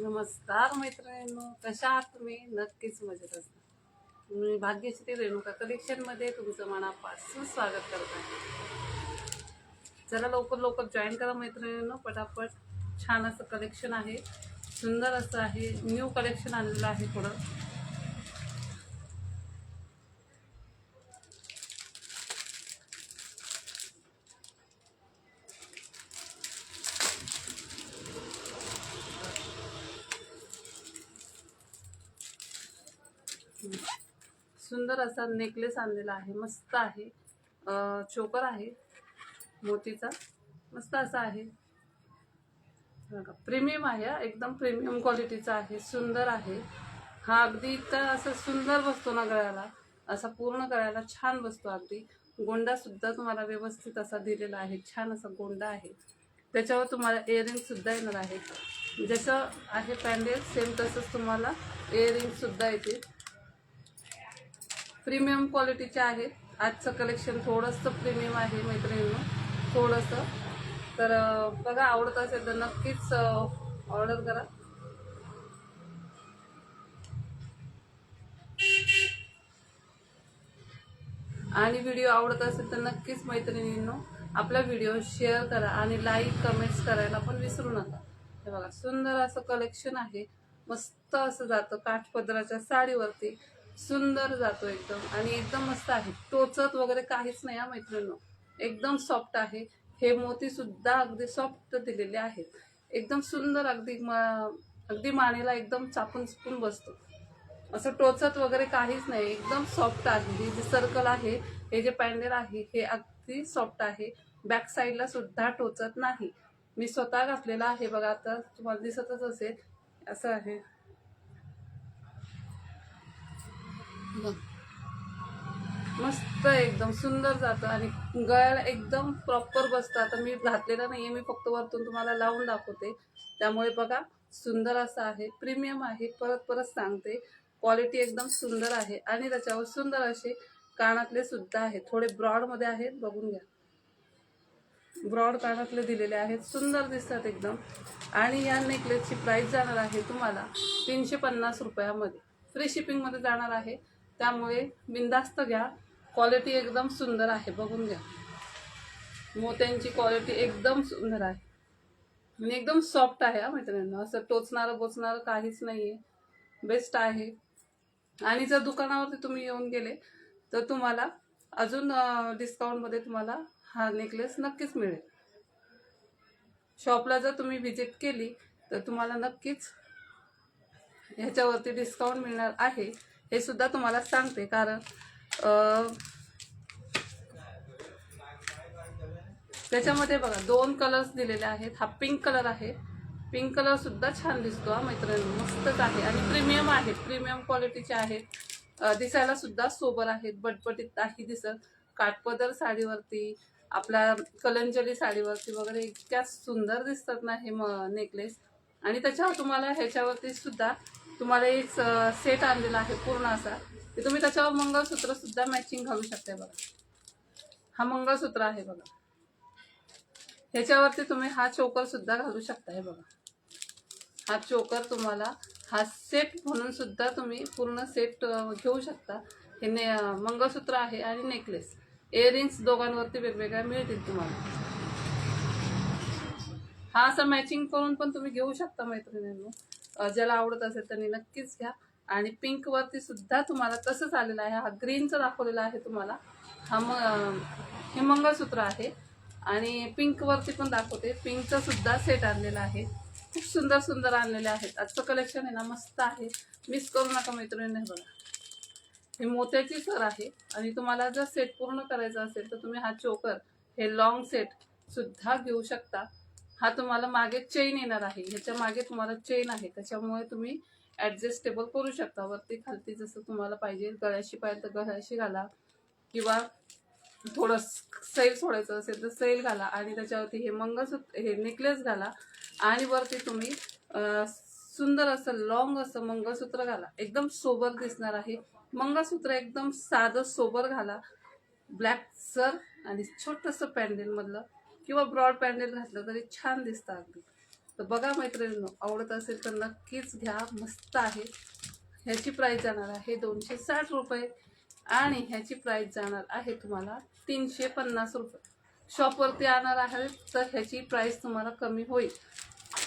नमस्कार मैत्रिणींनो कशा आहात तुम्ही? नक्कीच मजेत असता मी भाग्यश्री रेणुका कलेक्शनमध्ये तुमचं मनापासून स्वागत करत आहे. चला लवकर लवकर जॉईन करा मैत्रिणींनो पटापट. छान असं कलेक्शन आहे. सुंदर असं आहे. न्यू कलेक्शन आणलेलं आहे थोडं. सुंदर असा नेकलेस आणलेला आहे. मस्त आहे. चोकर आहे. मोतीचा. मस्त असा आहे. बघा प्रीमियम आहे एकदम प्रीमियम क्वालिटीचा आहे. सुंदर आहे. हा अगदी इतका असं सुंदर बसतो ना गळ्याला. असा पूर्ण गळ्याला छान बसतो अगदी. गोंडासुद्धा तुम्हाला व्यवस्थित असा दिलेला आहे. छान असा गोंडा आहे. त्याच्यावर तुम्हाला इयरिंगसुद्धा येणार आहे. जसं आहे पॅन्डेल सेम तसंच तुम्हाला इयरिंगसुद्धा येते प्रीमियम क्वालिटीचे आहेत. आजचं कलेक्शन थोडंसं प्रीमियम आहे मैत्रिणींनो. थोडंसं. तर बघा आवडत असेल तर नक्कीच ऑर्डर करा. आणि व्हिडिओ आवडत असेल तर नक्कीच मैत्रिणींनो आपला व्हिडिओ शेअर करा आणि लाईक कमेंट्स करायला पण विसरू नका. हे बघा सुंदर असं कलेक्शन आहे. मस्त असं जातं काठपदराच्या साडीवरती. सुंदर जातो एकदम. आणि एकदम मस्त आहे. टोचत वगैरे काहीच नाही हा मैत्रिणींनो. एकदम सॉफ्ट आहे. हे मोती सुद्धा अगदी सॉफ्ट दिलेले आहेत. एकदम सुंदर अगदी मा अगदी मानेला एकदम चापून चुपून बसतो. असं टोचत वगैरे काहीच नाही. एकदम सॉफ्ट आहे. हे जे सर्कल आहे हे जे पॅन्डेल आहे हे अगदी सॉफ्ट आहे. बॅक साईडला सुद्धा टोचत नाही. मी स्वतः घातलेला आहे. बघा आता तुम्हाला दिसतच असेल. असं आहे. बघ. मस्त एकदम सुंदर जातं आणि गळ्याला एकदम प्रॉपर बसतं. आता मी घातलेला आहे मी फक्त वरतून तुम्हाला लावून दाखवते. त्यामुळे बघा सुंदर असं आहे प्रीमियम आहे. परत परत सांगते क्वालिटी एकदम सुंदर आहे. आणि त्याच्यावर सुंदर असे कानातले सुद्धा आहेत. थोडे ब्रॉडमध्ये आहेत बघून घ्या. ब्रॉड कानातले दिलेले आहेत. सुंदर दिसतात एकदम. आणि या नेकलेसची प्राईस जाणार आहे तुम्हाला तीनशे पन्नास रुपयामध्ये. फ्री शिपिंगमध्ये जाणार आहे. त्यामुळे बिंदास्त घ्या. क्वालिटी एकदम सुंदर आहे बघून घ्या. मोत्यांची क्वालिटी एकदम सुंदर आहे. आणि एकदम सॉफ्ट आहे हा मैत्रिणींना. असं टोचणारं बोचणारं काहीच नाही आहे बेस्ट आहे. आणि जर दुकानावरती तुम्ही येऊन गेले तर तुम्हाला अजून डिस्काउंटमध्ये तुम्हाला हा नेकलेस नक्कीच मिळेल. शॉपला जर तुम्ही व्हिजिट केली तर तुम्हाला नक्कीच ह्याच्यावरती डिस्काउंट मिळणार आहे. हे सुद्धा तुम्हाला सांगते कारण त्याच्यामध्ये बघा दोन कलर्स दिलेले आहेत. हा पिंक कलर आहे. पिंक कलर सुद्धा छान दिसतो हा मैत्रिणी. मस्तच आहे. आणि प्रीमियम आहे. प्रीमियम क्वालिटीचे आहेत. दिसायला सुद्धा सोबर आहेत. बटबटीत नाही दिसत. काठपदर साडीवरती आपल्या कलंजली साडीवरती वगैरे इतक्या सुंदर दिसतात ना हे म नेकलेस आणि त्याच्यावर तुम्हाला ह्याच्यावरती सुद्धा तुम्हाला एक सेट आणलेला आहे पूर्ण असा. की तुम्ही त्याच्यावर मंगळसूत्र सुद्धा मॅचिंग घालू शकता बघा. हा मंगळसूत्र आहे बघा. ह्याच्यावरती तुम्ही हा चोकर सुद्धा घालू शकता हे बघा. हा चोकर तुम्हाला हा सेट म्हणून सुद्धा तुम्ही पूर्ण सेट घेऊ शकता. हे ने मंगळसूत्र आहे आणि नेकलेस इयरिंग्स दोघांवरती वेगवेगळ्या मिळतील तुम्हाला. हा असं मॅचिंग करून पण तुम्ही घेऊ शकता मैत्रिणींनी. ज्याला आवडत असेल त्यांनी नक्कीच घ्या. आणि पिंक वरती सुद्धा तुम्हाला तसंच आलेलं आहे. हा ग्रीनचा दाखवलेला आहे तुम्हाला. हा म हे मंगळसूत्र आहे. आणि पिंक वरती पण दाखवते. पिंकचा सुद्धा सेट आणलेला आहे. खूप सुंदर सुंदर आणलेले आहेत. आजचं कलेक्शन आहे ना मस्त आहे. मिस करू नका मैत्रिणी बघा. हे मोत्याची सर आहे. आणि तुम्हाला जर सेट पूर्ण करायचा असेल तर तुम्ही हा चोकर हे लॉंग सेट सुद्धा घेऊ शकता. हा तुम्हाला मागे चेन येणार आहे. ह्याच्या मागे तुम्हाला चेन आहे. त्याच्यामुळे तुम्ही ॲडजस्टेबल करू शकता. वरती खालती जसं तुम्हाला पाहिजे गळ्याशी पाहिजे तर गळ्याशी घाला. किंवा थोडं सैल सोडायचं असेल तर सैल घाला. आणि त्याच्यावरती हे मंगळसूत्र हे नेकलेस घाला. आणि वरती तुम्ही सुंदर असं लॉंग असं मंगळसूत्र घाला. एकदम सोबर दिसणार आहे. मंगळसूत्र एकदम साधं सोबर घाला. ब्लॅक सर आणि छोटंसं पॅन्डेलमधलं किंवा ब्रॉड घातलं तरी छान दिसतं अगदी. तर बघा मैत्रिणींनो आवडत असेल तर नक्कीच घ्या. मस्त आहे. ह्याची प्राईस जाणार आहे दोनशे साठ रुपये आणि ह्याची प्राईस जाणार आहे तुम्हाला तीनशे पन्नास रुपये. शॉपवरती आणणार आहे तर ह्याची प्राईस तुम्हाला कमी होईल.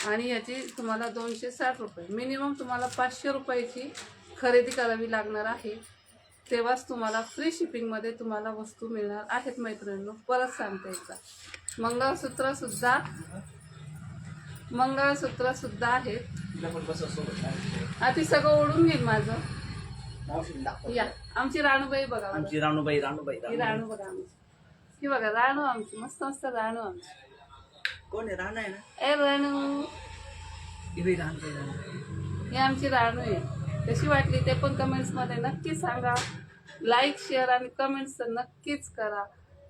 आणि याची तुम्हाला दोनशे साठ रुपये. मिनिमम तुम्हाला पाचशे रुपयाची खरेदी करावी लागणार आहे. तेव्हाच तुम्हाला फ्री शिपिंगमध्ये तुम्हाला वस्तू मिळणार आहेत मैत्रिणींनो. परत सांगते एकदा. मंगळसूत्रसुद्धा मंगळसूत्रसुद्धा आहेत तिला पण बसव सोबत. आ ती सगळं ओढून घेईल माझं. या आमची राणूबाई बघा. आमची राणूबाई राणूबाई. राणू बघा आमची ही बघा राणू आमची मस्त मस्त राणू आमची कोण आहे राणा आहे ना ए राणू ही राणूबाई. ही आमची राणू आहे कशी वाटली ते पण कमेंट्समध्ये नक्की सांगा लाईक शेअर आणि कमेंट्स तर नक्कीच करा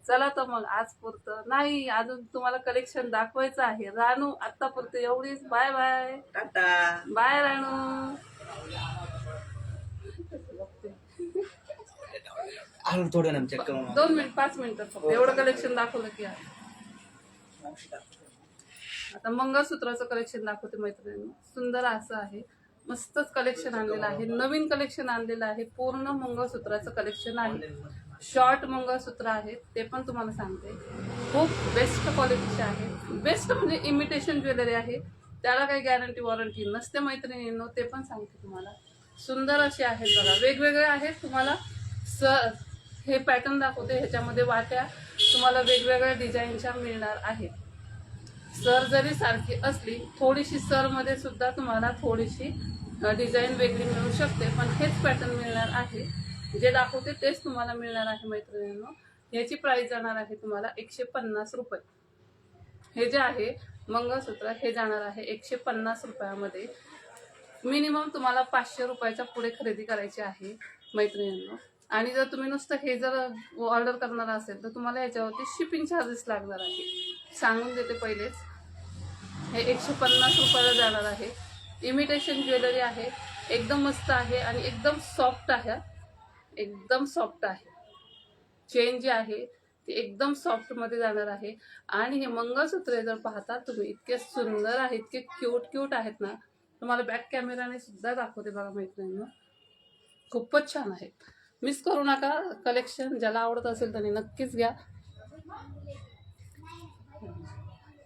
चला तर मग आज पुरतं. नाही अजून तुम्हाला कलेक्शन दाखवायचं आहे. राणू आत्तापुरतं एवढीच. Bye bye tata. Bye Ranu अजून थोडं ना चेक करून दोन मिनिट पाच मिनिटं फक्त. एवढं कलेक्शन दाखवलं की. आता मंगळसूत्राचं कलेक्शन दाखवते मैत्रिणी सुंदर असं आहे. मस्तच कलेक्शन आणलेलं आहे. नवीन कलेक्शन आणलेलं आहे. पूर्ण मंगळसूत्राचं कलेक्शन आहे. शॉर्ट मंगळसूत्र आहेत ते पण तुम्हाला सांगते. खूप बेस्ट क्वालिटीचे आहे बेस्ट म्हणजे इमिटेशन ज्वेलरी आहे. त्याला काही गॅरंटी वॉरंटी नसते मैत्रिणींनो ते पण सांगते तुम्हाला. सुंदर असे आहेत बघा. वेगवेगळे आहेत. तुम्हाला स हे पॅटर्न दाखवते. ह्याच्यामध्ये वाट्या तुम्हाला वेगवेगळ्या डिझाईनच्या मिळणार आहेत. सर जरी सारखी असली थोडीशी सरमध्ये सुद्धा तुम्हाला थोडीशी डिझाईन वेगळी मिळू शकते. पण हेच पॅटर्न मिळणार आहे. जे दाखवते तेच तुम्हाला मिळणार आहे मैत्रिणींनो. याची प्राइस जाणार आहे तुम्हाला एकशे पन्नास रुपये. हे जे आहे मंगळसूत्र हे जाणार आहे एकशे पन्नास रुपयामध्ये. मिनिमम तुम्हाला पाचशे रुपयाच्या पुढे खरेदी करायची आहे मैत्रिणींनो. आणि जर तुम्ही नुसतं हे जर ऑर्डर करणार असेल तर तुम्हाला याच्यावरती शिपिंग चार्जेस लागणार आहे. सांगून देते पहिलेच. हे एकशे पन्नास रुपयाला जाणार आहे. इमिटेशन ज्वेलरी आहे. एकदम मस्त आहे आणि एकदम सॉफ्ट आहे. एकदम सॉफ्ट आहे. चेन जी आहे ती एकदम सॉफ्टमध्ये जाणार आहे. आणि हे मंगळसूत्र जर पाहता तुम्ही इतके सुंदर आहे इतके क्यूट क्यूट आहेत ना तुम्हाला बॅक कॅमेराने सुद्धा दाखवते बघा मैत्रिणींनो. खूपच छान आहे. मिस करू नका कलेक्शन ज्याला आवडत असेल त्याने नक्कीच घ्या.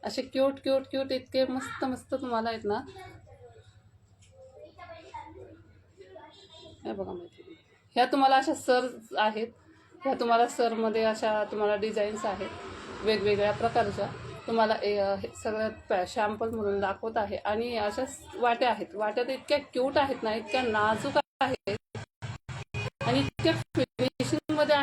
असे क्यूट क्यूट क्यूट इतके मस्त मस्त तुम्हाला आहेत ना. हे बघा माहिती ह्या तुम्हाला अशा सर आहेत. ह्या तुम्हाला सरमध्ये अशा तुम्हाला डिझाईन्स आहेत. वेगवेगळ्या प्रकारच्या. तुम्हाला ए- सगळ्यात शॅम्पल म्हणून दाखवत आहे. आणि अशा वाट्या आहेत. वाट्या तर इतक्या क्यूट आहेत ना इतक्या नाजूक आहेत. आणि इतक्या फिनिशिंगमध्ये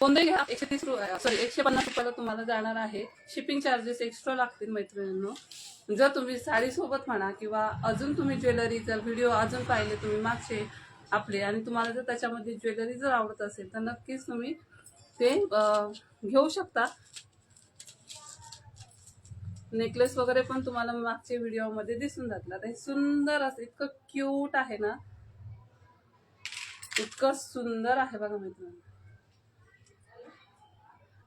कोणतंही घ्या एकशे तीस सॉरी एकशे पन्नास रुपयाला तुम्हाला जाणार आहे. शिपिंग चार्जेस एक्स्ट्रा लागतील मैत्रिणींनो. जर तुम्ही साडीसोबत म्हणा किंवा अजून तुम्ही ज्वेलरी जर व्हिडिओ अजून पाहिले तुम्ही मागचे आपले आणि तुम्हाला जर त्याच्यामध्ये ज्वेलरी जर आवडत असेल तर नक्कीच तुम्ही ते घेऊ शकता. नेकलेस वगैरे पण तुम्हाला मागच्या व्हिडिओमध्ये दिसून जातला. आता हे सुंदर असं इतकं क्यूट आहे ना. इतकं सुंदर आहे बघा मैत्रिणी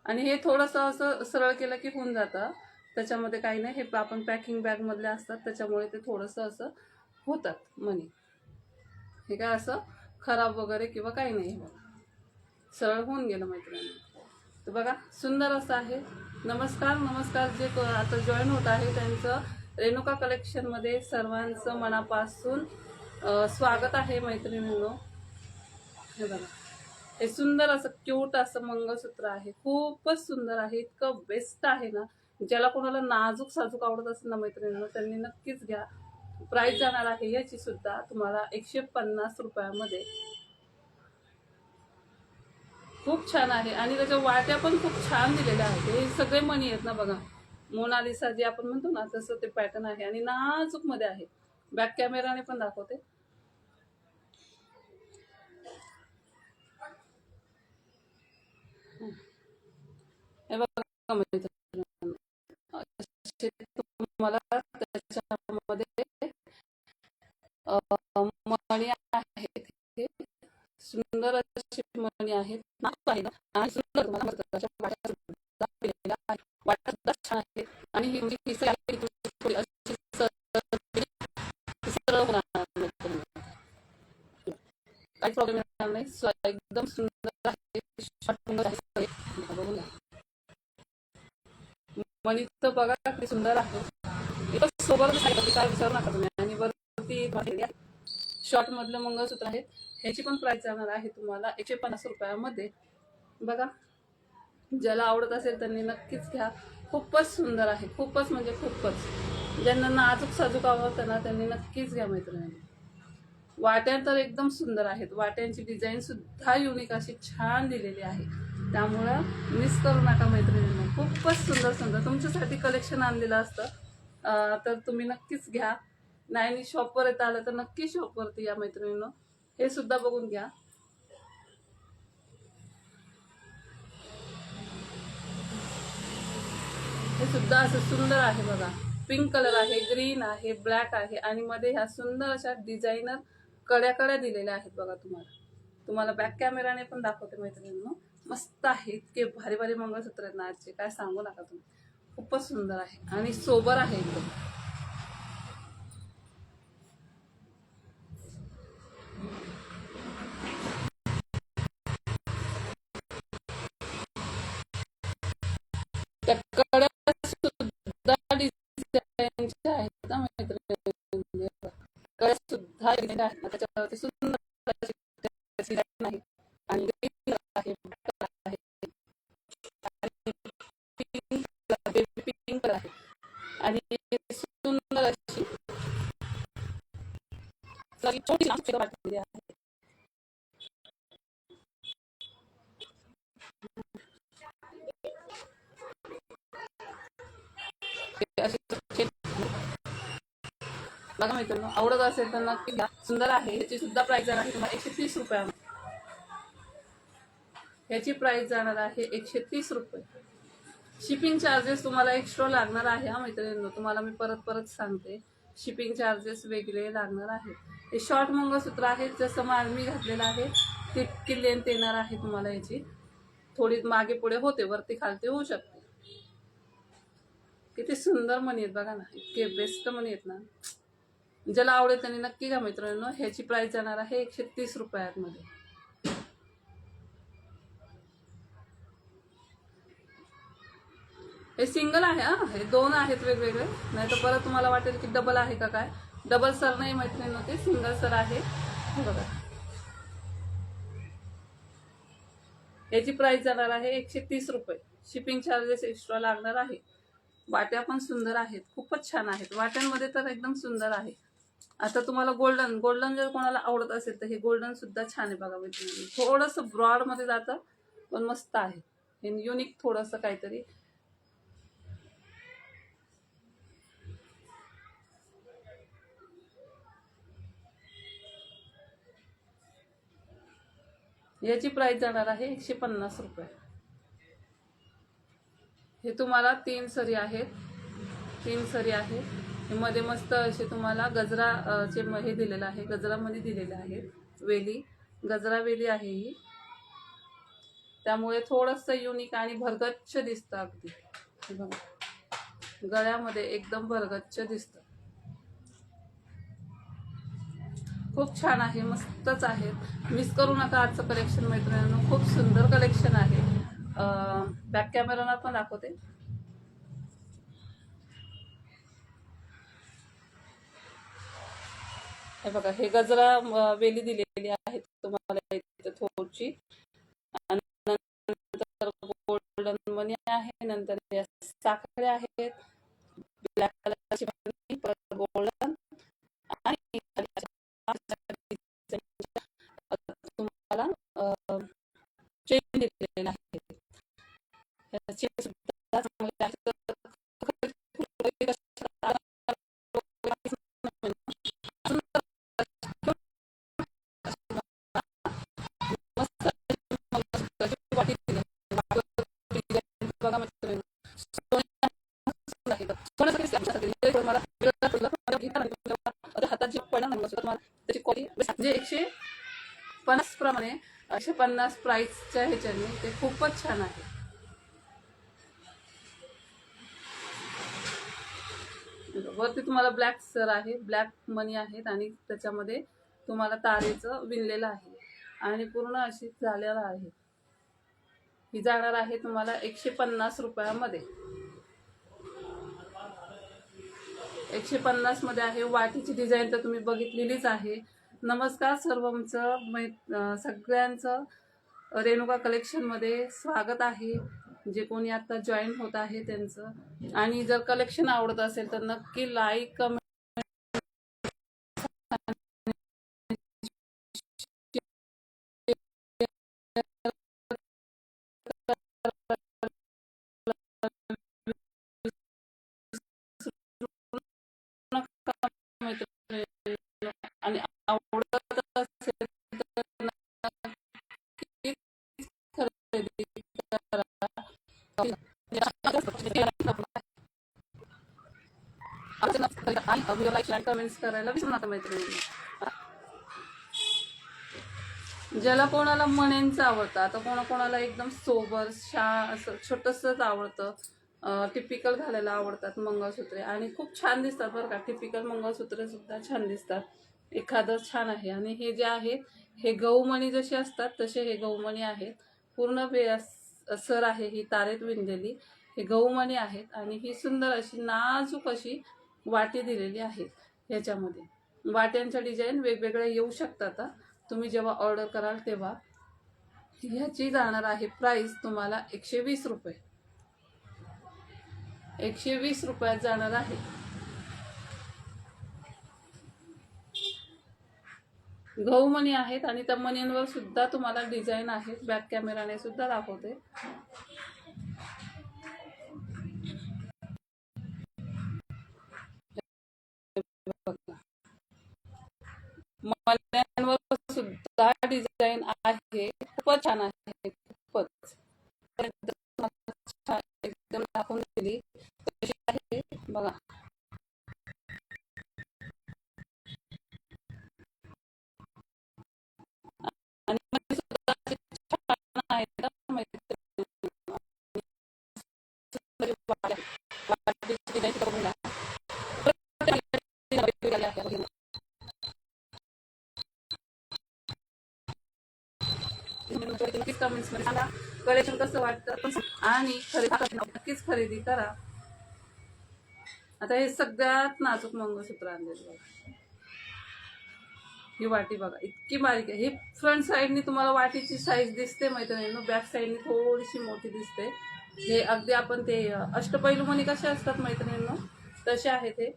आणि हे थोडंसं असं सरळ केलं की होऊन जातं. त्याच्यामध्ये काही नाही. हे आपण पॅकिंग बॅगमधले असतात. त्याच्यामुळे ते थोडंसं असं होतात मनी हे काय असं खराब वगैरे किंवा काही नाही हे बघा. सरळ होऊन गेलं मैत्रिणी. तर बघा सुंदर असं आहे. नमस्कार नमस्कार. जे क- आता जॉईन होत आहे त्यांचं रेणुका कलेक्शनमध्ये सर्वांचं मनापासून स्वागत आहे मैत्रिणींनो. हे बघा. हे सुंदर असं क्यूट असं मंगळसूत्र आहे. खूपच सुंदर आहे. इतकं बेस्ट आहे ना. ज्याला कोणाला नाजूक साजूक आवडत असेल ना मैत्रिणींना त्यांनी नक्कीच घ्या. प्राईस जाणार आहे याची सुद्धा तुम्हाला एकशे पन्नास रुपयामध्ये. खूप छान आहे. आणि त्याच्या वाट्या पण खूप छान दिलेल्या आहेत. हे सगळे मणी आहेत ना बघा. मोनालिसा जी आपण म्हणतो ना तसं ते पॅटर्न आहे. आणि नाजूकमध्ये आहे. बॅक कॅमेराने पण दाखवते हे बघा तुम्हाला त्याच्यामध्ये मणी आहेत हे सुंदर अशी मणी आहेत आणि सुंदर तुम्हाला अशा आहेत. छान आहे आणि म्हणजे ही जी पिसे आहे ती थोडी अशी सरळ सरळ होणार मैत्रिणींनो. काही प्रॉब्लेम येणार नाही स्व- एकदम सुंदर आहे Short सुंदर आहे सगळे. बघून घ्या. मणी तर बघा किती सुंदर आहे. सोबत काय विचारू नका तुम्ही. आणि वरती शॉर्ट मधलं मंगळसूत्र आहे. ह्याची पण प्राइस जाणार आहे तुम्हाला एकशे पन्नास रुपयामध्ये. बघा. ज्याला आवडत असेल त्यांनी नक्कीच घ्या. खूपच सुंदर आहे. खूपच म्हणजे खूपच. ज्यांना नाजूक साजूक आवडतं ना त्यांनी नक्कीच घ्या मैत्रिणी. वाट्या तर एकदम सुंदर आहेत. वाट्यांची डिझाईन सुद्धा युनिक अशी छान दिलेली आहे. त्यामुळं मिस करू नका मैत्रिणींना. खूपच सुंदर सुंदर. तुमच्यासाठी कलेक्शन आणलेलं असतं. तर तुम्ही नक्कीच घ्या. नाही शॉपवर येता आलं तर नक्की शॉपवरती या मैत्रिणीनं. हे सुद्धा बघून घ्या. हे सुद्धा असं सुंदर आहे बघा. पिंक कलर आहे ग्रीन आहे ब्लॅक आहे आणि मध्ये ह्या सुंदर अशा डिझायनर कड्या कड्या दिलेल्या आहेत बघा तुम्हाला. तुम्हाला बॅक कॅमेराने पण दाखवते मैत्रिणींनो. मस्त आहे इतके भारी भारी मंगळसूत्र आहेत ना आजचे. काय सांगू नका तुम्ही. खूपच सुंदर आहे. आणि सोबर आहे एकदम. त्या सुद्धा डिझाईनच्या आहेत ना मैत्रिणी सुद्धा आहेत त्याच्यावरती सुंदर नाही आणि सुंदर अशी छोटी वाटलेली आहे. बघा मित्रांनो आवडत असेल तर नक्की घ्या. सुंदर आहे. ह्याची सुद्धा प्राइस जाणार आहे तुम्हाला एकशे तीस रुपया ह्याची प्राइस जाणार आहे एकशे तीस रुपये. शिपिंग चार्जेस तुम्हाला एक्स्ट्रा लागणार आहे हा मैत्रिणींनो तुम्हाला मी परत परत सांगते. शिपिंग चार्जेस वेगळे लागणार आहेत. हे शॉर्ट मंगळसूत्र आहे जसं मा मी घातलेलं आहे तितकी लेंथ येणार आहे तुम्हाला याची. थोडी मागे पुढे होते वरती खालती होऊ शकते. किती सुंदर मणी आहेत बघा ना इतके बेस्ट मणी आहेत ना. ज्याला आवडेल त्यांनी नक्की घ्या मित्रांनो ह्याची प्राइस जाणार आहे एकशे तीस रुपयामध्ये हे सिंगल आहे हा. हे दोन आहेत वेगवेगळे. नाही तर परत तुम्हाला वाटेल की डबल आहे का काय. डबल सर नाही मैत्रिणी ते सिंगल सर आहे. बघा. याची प्राइस जाणार आहे एकशे तीस रुपये. शिपिंग चार्जेस एक्स्ट्रा लागणार आहे. वाट्या पण सुंदर आहेत. खूपच छान आहेत. वाट्यांमध्ये तर एकदम सुंदर आहे. आता तुम्हाला गोल्डन गोल्डन जर कोणाला आवडत असेल तर हे गोल्डन सुद्धा छान आहे बघा मैत्रिणी थोडंसं ब्रॉडमध्ये जातं पण मस्त आहे. हे युनिक थोडंसं काहीतरी. याची प्राइस जाणार आहे एकशे पन्नास रुपये. हे तुम्हाला तीन सरी आहेत. तीन सरी आहे हे मध्ये मस्त असे तुम्हाला गजरा चे हे दिलेलं आहे. गजरामध्ये दिलेले आहेत वेली. गजरा वेली आहे ही. त्यामुळे थोडंसं युनिक आणि भरगच्छ दिसतं अगदी. बघा. गळ्यामध्ये एकदम भरगच्छ दिसतं. खूप छान आहे मस्तच आहे. मिस करू नका आजचं कलेक्शन मैत्रिणींनो. खूप सुंदर कलेक्शन आहे. बॅक कॅमेराला पण दाखवते. हे बघा हे गजरा वेली दिलेली आहे तुम्हाला इथे थोडची आणि गोल्डन मनी आहे नंतर या आहेत. तुम्हाला एकशे पन्नास प्रमाणे एकशे पन्नास प्राईसच्या ह्याच्याने ते खूपच छान आहे. वरती तुम्हाला ब्लॅक सर आहे ब्लॅक मनी आहेत आणि त्याच्यामध्ये तुम्हाला तारेचं विणलेलं आहे. आणि पूर्ण अशी झालेलं आहे. ही जाणार आहे तुम्हाला एकशे पन्नास रुपयामध्ये. एकशे पन्नासमध्ये आहे. वाटीची डिझाईन तर तुम्ही बघितलेलीच आहे. नमस्कार सर्वचं. मै सगळ्यांचं रेणुका कलेक्शनमध्ये स्वागत आहे. जे कोणी आता जॉईन होत आहे त्यांचं. आणि जर कलेक्शन आवडत असेल तर नक्की लाईक कमेंट आवडत असेल तर खरेदी कमेंट्स करायला विसरू नका मैत्रिणी ज्याला कोणाला मण्यांचं आवडतं. आता कोणा कोणाला एकदम सोबर शा असं छोटंसंच आवडतं. टिपिकल घालायला आवडतात मंगळसूत्रे. आणि खूप छान दिसतात बरं का. टिपिकल मंगळसूत्रे सुद्धा छान दिसतात. एखादं छान आहे. आणि हे जे आहेत हे गहूमणी जसे असतात तसे हे गहूमणी आहेत. पूर्ण बे सर आहे ही तारेत विणलेली. हे गहूमणी आहेत आणि ही सुंदर अशी नाजूक अशी वाटी दिलेली आहे ह्याच्यामध्ये वाट्यांच्या डिझाईन वेगवेगळ्या येऊ शकतात तुम्ही जेव्हा ऑर्डर कराल तेव्हा. ह्याची जाणार आहे प्राईस तुम्हाला एकशे वीस रुपये. एकशे वीस रुपयात जाणार आहे. गहू मणी आहेत आणि त्या मणींवर सुद्धा तुम्हाला डिझाईन आहेत. बॅक कॅमेराने सुद्धा दाखवते. मण्यांवर सुद्धा डिझाईन आहे. खूपच छान आहे. खूपच. एकदम दाखवून दिली. म्हणजे मला कलेक्शन कसं वाटतं? आणि खरेदी नक्कीच खरेदी करा. आता हे सगळ्यात नाजूक मंगळसूत्र आणलेलं बघा. ही वाटी बघा इतकी बारीक आहे. ही फ्रंट साईडनी तुम्हाला वाटीची साईज दिसते मैत्रिणींनो. बॅक साईडनी थोडीशी मोठी दिसते. हे अगदी आपण ते अष्टपैलू म्हणे कसे असतात मैत्रिणींनो? तसे आहेत हे.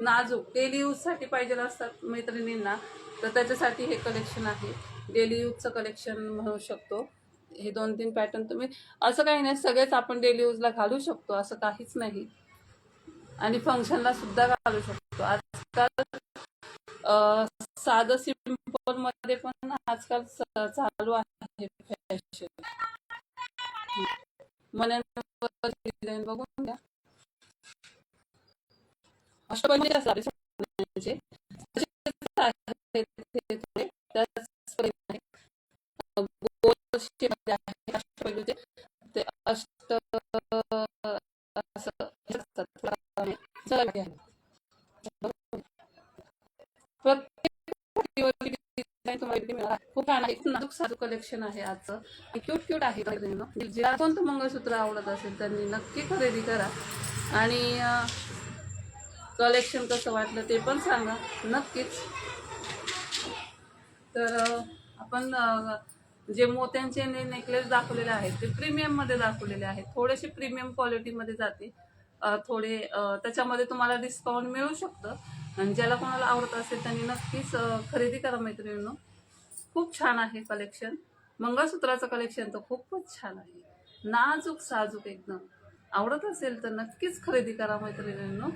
नाजूक डेली यूजसाठी पाहिजे असतात मैत्रिणींना. तर त्याच्यासाठी हे कलेक्शन आहे. डेली यूजचं कलेक्शन म्हणू शकतो. हे दोन तीन पॅटर्न तुम्ही असं काही नाही सगळेच आपण डेली यूजला घालू शकतो असं काहीच नाही. आणि फंक्शनला सुद्धा घालू शकतो. आजकाल साधं सिंपलमध्ये पण आजकाल चालू आहे फॅशन डिझाईन बघून घ्या. अष्टपैलू असतात साधू कलेक्शन आहे आजचं. क्यूट क्यूट आहे म्हणजे जिला कोणतं मंगळसूत्र आवडत असेल त्यांनी नक्की खरेदी करा. आणि कलेक्शन कसं वाटलं ते पण सांगा नक्कीच. तर आपण जे मोत्यांचे नेकलेस दाखवलेले आहेत ते प्रीमियममध्ये दाखवलेले आहेत. थोडेसे प्रीमियम क्वालिटीमध्ये जाते थोडे त्याच्यामध्ये तुम्हाला डिस्काउंट मिळू शकतं. आणि ज्याला कोणाला आवडत असेल त्यांनी नक्कीच खरेदी करा मैत्रिणींनो. खूप छान आहे कलेक्शन मंगळसूत्राचं कलेक्शन तर खूपच छान आहे. नाजूक साजूक एकदम. आवडत असेल तर नक्कीच खरेदी करा मैत्रिणींनो.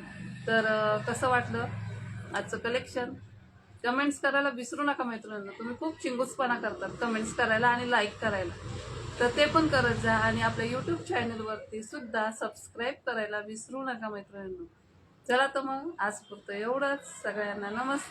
तर कसं वाटलं आजचं कलेक्शन कमेंट्स करायला विसरू नका मैत्रिणींनो. तुम्ही खूप चिंगूसपणा करतात कमेंट्स करायला आणि लाईक करायला. तर ते पण करत जा आणि आपल्या यूट्यूब चॅनलवरती सुद्धा सबस्क्राईब करायला विसरू नका मैत्रिणींनो. चला तर मग आज पुरतं एवढंच. सगळ्यांना नमस्कार.